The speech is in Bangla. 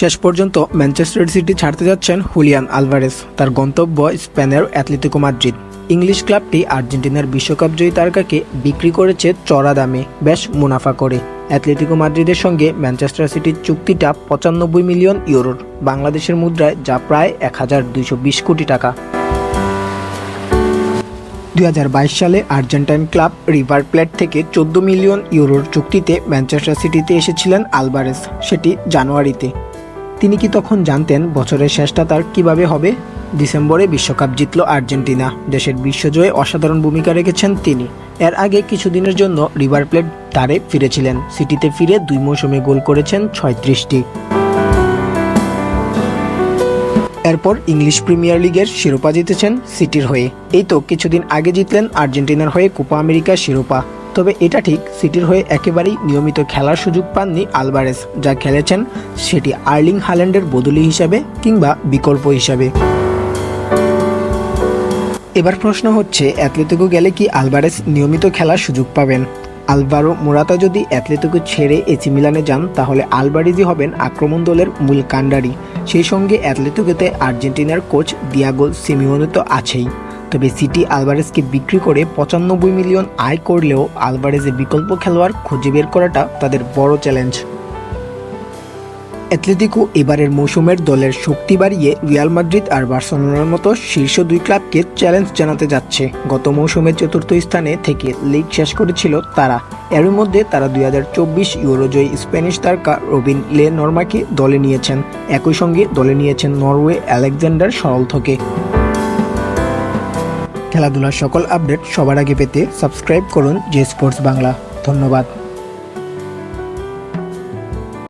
শেষ পর্যন্ত ম্যানচেস্টার সিটি ছাড়তে যাচ্ছেন হুলিয়ান আলভারেস তার গন্তব্য স্পেনের অ্যাথলেটিকো মাদ্রিদ। ইংলিশ ক্লাবটি আর্জেন্টিনার বিশ্বকাপ জয়ী তারকাকে বিক্রি করেছে চড়া দামে, বেশ মুনাফা করে। অ্যাথলেটিকো মাদ্রিদের সঙ্গে ম্যানচেস্টার সিটির চুক্তিটা পঁচানব্বই মিলিয়ন ইউরোর। বাংলাদেশের মুদ্রায় যা প্রায় এক হাজার দুইশো বিশ কোটি টাকা। দু হাজার বাইশ সালে আর্জেন্টাইন ক্লাব রিভার প্লেট থেকে চোদ্দ মিলিয়ন ইউরোর চুক্তিতে ম্যানচেস্টার সিটিতে এসেছিলেন আলভারেস সেটি জানুয়ারিতে। তিনি কি তখন জানতেন বছরের শেষটা তার কীভাবে হবে? ডিসেম্বরে বিশ্বকাপ জিতল আর্জেন্টিনা। দেশের বিশ্বজয়ে অসাধারণ ভূমিকা রেখেছেন তিনি। এর আগে কিছুদিনের জন্য রিভার প্লেট তারে ফিরেছিলেন। সিটিতে ফিরে দুই মৌসুমে গোল করেছেন ছয়ত্রিশটি। এরপর ইংলিশ প্রিমিয়ার লিগের শিরোপা জিতেছেন সিটির হয়ে। এই তো কিছুদিন আগে জিতলেন আর্জেন্টিনার হয়ে কোপা আমেরিকা শিরোপা। তবে এটা ঠিক, সিটির হয়ে একেবারেই নিয়মিত খেলার সুযোগ পাননি আলবারেস, যা খেলেছেন সেটি আর্লিং হাল্যান্ডের বদলি হিসাবে কিংবা বিকল্প হিসাবে। এবার প্রশ্ন হচ্ছে, অ্যাথলেটিকো গেলে কি আলবারেস নিয়মিত খেলার সুযোগ পাবেন? আলভারো মোরাতা যদি অ্যাথলেটিকো ছেড়ে এসি মিলানে যান, তাহলে আলভারিজি হবেন আক্রমণ দলের মূল কাণ্ডারি। সেই সঙ্গে অ্যাথলেটিকোতে আর্জেন্টিনার কোচ দিয়াগোল সিমিওনে তো আছেই। তবে সিটি আলভারেজকে বিক্রি করে পঁচানব্বই মিলিয়ন আয় করলেও আলভারেজের বিকল্প খেলোয়াড় খুঁজে বের করাটা তাদের বড় চ্যালেঞ্জ। অ্যাথলেটিকো এবারের মৌসুমের দলের শক্তি বাড়িয়ে রিয়াল মাদ্রিদ আর বার্সেলোনার মতো শীর্ষ দুই ক্লাবকে চ্যালেঞ্জ জানাতে যাচ্ছে। গত মৌসুমের চতুর্থ স্থানে থেকে লিগ শেষ করেছিল তারা। এর মধ্যে তারা দুই হাজার চব্বিশ ইউরোজয়ী স্প্যানিশ তারকা রবিন লে নর্মাকে দলে নিয়েছেন। একই সঙ্গে দলে নিয়েছেন নরওয়ে আলেকজান্ডার সরলথকে খেলাধুলার সকল আপডেট সবার আগে পেতে সাবস্ক্রাইব করুন জে স্পোর্টস বাংলা। ধন্যবাদ।